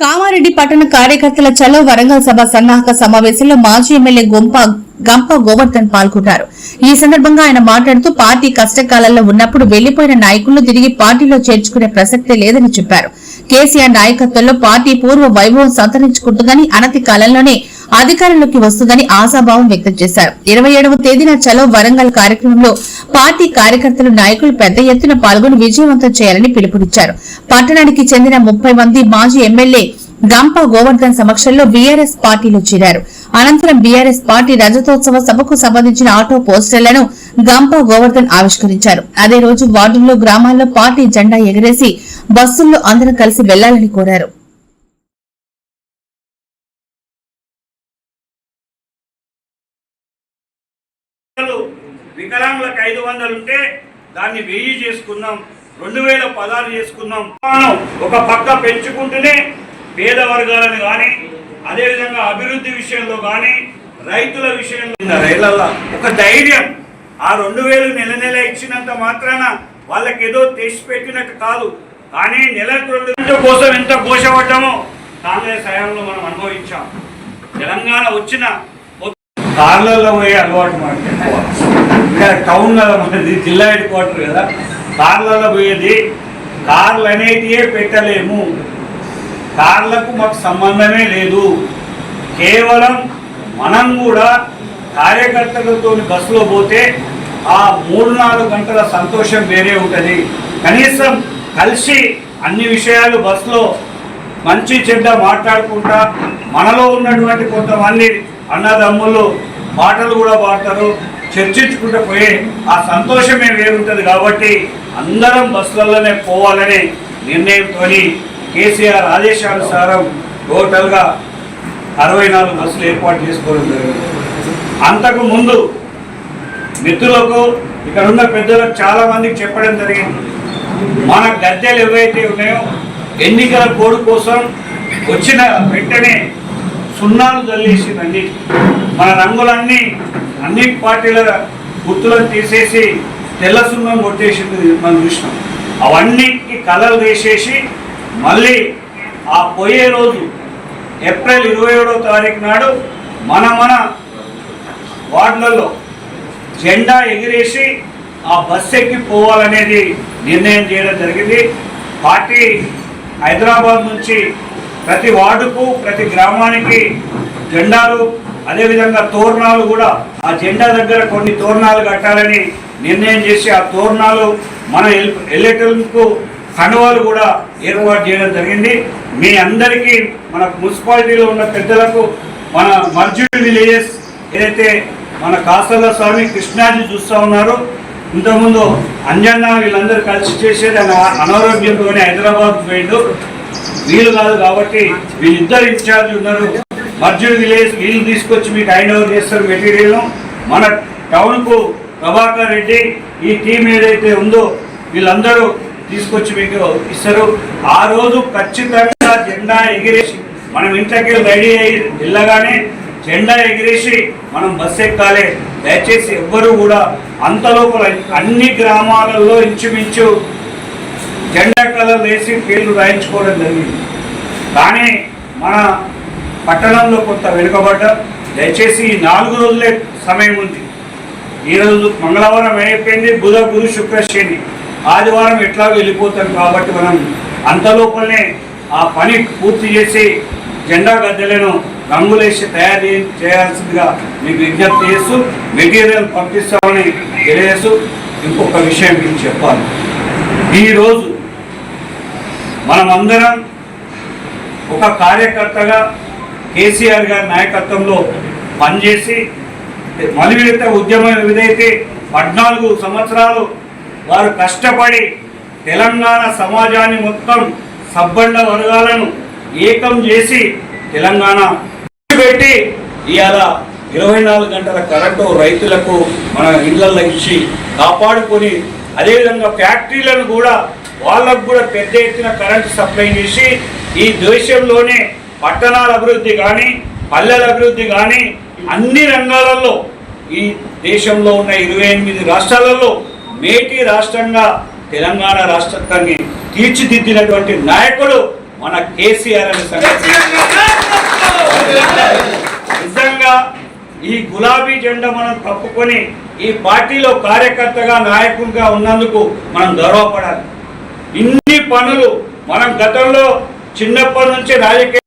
కామారెడ్డి పట్టణ కార్యకర్తల చలో వరంగల్ సభ సన్నాహక సమావేశంలో మాజీ ఎమ్మెల్యే గొంప గంప గోవర్ధన్ పాల్గొన్నారు ఈ సందర్భంగా ఆయన మాట్లాడుతూ పార్టీ కష్టకాలంలో ఉన్నప్పుడు వెళ్ళిపోయిన నాయకులను తిరిగి పార్టీలో చేర్చుకునే ప్రసక్తే లేదని చెప్పారు. కేసీఆర్ నాయకత్వంలో పార్టీ పూర్వ వైభవం సంతరించుకుంటుందని అనతి కాలంలోనే అధికారంలోకి వస్తుందని ఆశాభావం వ్యక్తం చేశారు. ఇరవై ఏడవ తేదీన చలో వరంగల్ కార్యక్రమంలో పార్టీ కార్యకర్తలు నాయకులు పెద్ద ఎత్తున పాల్గొని విజయవంతం చేయాలని పిలుపునిచ్చారు. పట్టణానికి చెందిన ముప్పై మంది మాజీ ఎమ్మెల్యే గంప గోవర్ధన్ సమక్షంలో బీఆర్ఎస్ పార్టీలో చేరారు. అనంతరం బీఆర్ఎస్ పార్టీ రజతోత్సవ సభకు సంబంధించిన ఆటో పోస్టర్లను గంప గోవర్ధన్ ఆవిష్కరించారు. అదే రోజు వార్డుల్లో గ్రామాల్లో పార్టీ జెండా ఎగరేసి బస్సుల్లో అందరం కలిసి వెళ్ళాలని కోరారు. వికలాంగులకు ఐదు వందలు ఉంటే దాన్ని వెయ్యి చేసుకుందాం రెండు వేల పదహారు చేసుకుందాం. మనం ఒక పక్క పెంచుకుంటూనే పేద వర్గాలను కానీ అదేవిధంగా అభివృద్ధి విషయంలో కానీ రైతుల విషయంలో ఉన్న రైళ్ళలో ఒక ధైర్యం ఆ రెండు వేలు నెల నెల ఇచ్చినంత మాత్రాన వాళ్ళకి ఏదో తెచ్చి పెట్టినట్టు కాదు. కానీ నెలకు రెండు కోసం ఎంత ఘోషపడ్డామో కాంగ్రెస్ హయాంలో మనం అనుభవించాం. తెలంగాణ వచ్చిన కార్లలో పోయే అలవాటు మాకు ఇక్కడ టౌన్ కదా మనది జిల్లా హెడ్ క్వార్టర్ కదా. కార్లలో పోయేది కార్లు అనేటివే పెట్టలేము. కార్లకు మాకు సంబంధమే లేదు. కేవలం మనం కూడా కార్యకర్తలతో బస్సులో పోతే ఆ మూడు నాలుగు గంటల సంతోషం వేరే ఉంటుంది. కనీసం కలిసి అన్ని విషయాలు బస్సులో మంచి చెడ్డ మాట్లాడుకుంటా మనలో ఉన్నటువంటి కొంతమంది అన్నదమ్ములు పాటలు కూడా పాడతారు. చర్చించుకుంటూ పోయే ఆ సంతోషమే వేరుంటుంది కాబట్టి అందరం బస్సులలోనే పోవాలని నిర్ణయంతో కేసీఆర్ ఆదేశానుసారం టోటల్గా అరవై నాలుగు బస్సులు ఏర్పాటు చేసుకోవడం జరిగింది. అంతకు ముందు మిత్రులకు ఇక్కడ ఉన్న పెద్దలకు చాలా మందికి చెప్పడం జరిగింది. మన గద్దెలు ఏవైతే ఉన్నాయో ఎన్నికల కోడ్ కోసం వచ్చిన వెంటనే సున్నాలు చల్లేసిందండి మన రంగులన్నీ అన్ని పార్టీల గుర్తులను తీసేసి తెల్ల సున్నం కొట్టేసింది మనం చూసినాం. అవన్నిటికి కలర్ వేసేసి మళ్ళీ ఆ పోయే రోజు ఏప్రిల్ ఇరవై ఏడో తారీఖు నాడు మన మన వార్డులలో జెండా ఎగిరేసి ఆ బస్సు ఎక్కి పోవాలనేది నిర్ణయం చేయడం జరిగింది. పార్టీ హైదరాబాద్ నుంచి ప్రతి వార్డుకు ప్రతి గ్రామానికి జెండాలు అదేవిధంగా తోరణాలు కూడా ఆ జెండా దగ్గర కొన్ని తోరణాలు కట్టాలని నిర్ణయం చేసి ఆ తోరణాలు మన ఎల్లెటర్లకు కనువాలు కూడా ఏర్పాటు చేయడం జరిగింది. మీ అందరికీ మన మున్సిపాలిటీలో ఉన్న పెద్దలకు మన మర్జుడ్ విలేజెస్ ఏదైతే మన కాసల స్వామి కృష్ణాజీ చూస్తూ ఉన్నారు ఇంతకుముందు అంజన్న వీళ్ళందరూ కలిసి చేసేది అనారోగ్యంతోనే హైదరాబాద్ పోయిండు. వీలు కాదు కాబట్టి వీళ్ళిద్దరు ఇన్ఛార్జ్ ఉన్నారు. మర్జుడ్ విలేజ్ వీళ్ళు తీసుకొచ్చి మీకు హ్యాండ్ ఓవర్ చేస్తారు మెటీరియల్ మన టౌన్కు ప్రభాకర్ రెడ్డి ఈ టీం ఏదైతే ఉందో వీళ్ళందరూ తీసుకొచ్చి మీకు ఇస్తారు. ఆ రోజు ఖచ్చితంగా జెండా ఎగిరేసి మనం ఇంట్లోకి రెడీ అయ్యి వెళ్ళగానే జెండా ఎగిరేసి మనం బస్ ఎక్కాలి. దయచేసి ఎవ్వరూ కూడా అంత లోపల అన్ని గ్రామాలలో ఇంచుమించు జెండా కలర్ వేసి పేర్లు రాయించుకోవడం జరిగింది. కానీ మన పట్టణంలో కొంత వెనుకబడ్డ. దయచేసి ఈ నాలుగు రోజులే సమయం ఉంది. ఈరోజు మంగళవారం అయిపోయింది. బుధ గురు శుక్ర శని ఆదివారం ఎట్లా వెళ్ళిపోతాం కాబట్టి మనం అంతలోపలనే ఆ పని పూర్తి చేసి జెండా గద్దెలను రంగులేసి తయారు చేయాల్సిందిగా మీకు విజ్ఞప్తి చేస్తూ మెటీరియల్ పంపిస్తామని తెలియజేస్తూ ఇంకొక విషయం మీకు చెప్పాలి. ఈరోజు మనమందరం ఒక కార్యకర్తగా కేసీఆర్ గారి నాయకత్వంలో పనిచేసి మలివిడత ఉద్యమం ఏదైతే పద్నాలుగు సంవత్సరాలు వారు కష్టపడి తెలంగాణ సమాజాన్ని మొత్తం సబ్బండ వర్గాలను ఏకం చేసి తెలంగాణ పెట్టి ఇవాళ ఇరవై నాలుగు గంటల కరెంటు రైతులకు మన ఇళ్ళలో ఇచ్చి కాపాడుకొని అదేవిధంగా ఫ్యాక్టరీలను కూడా వాళ్ళకు కూడా పెద్ద ఎత్తున కరెంటు సప్లై చేసి ఈ దేశంలోనే పట్టణాల అభివృద్ధి కానీ పల్లెల అభివృద్ధి కానీ అన్ని రంగాలలో ఈ దేశంలో ఉన్న ఇరవై ఎనిమిది రాష్ట్రాలలో మేటి రాష్ట్రంగా తెలంగాణ రాష్ట్రాన్ని తీర్చిదిద్దినటువంటి నాయకుడు మన కేసీఆర్ అనే సంగతి నిజంగా ఈ గులాబీ జెండా మనం కప్పుకొని ఈ పార్టీలో కార్యకర్తగా నాయకుడిగా ఉన్నందుకు మనం గర్వపడాలి. ఇన్ని పనులు మనం గతంలో చిన్నప్పటి నుంచి రాజకీయ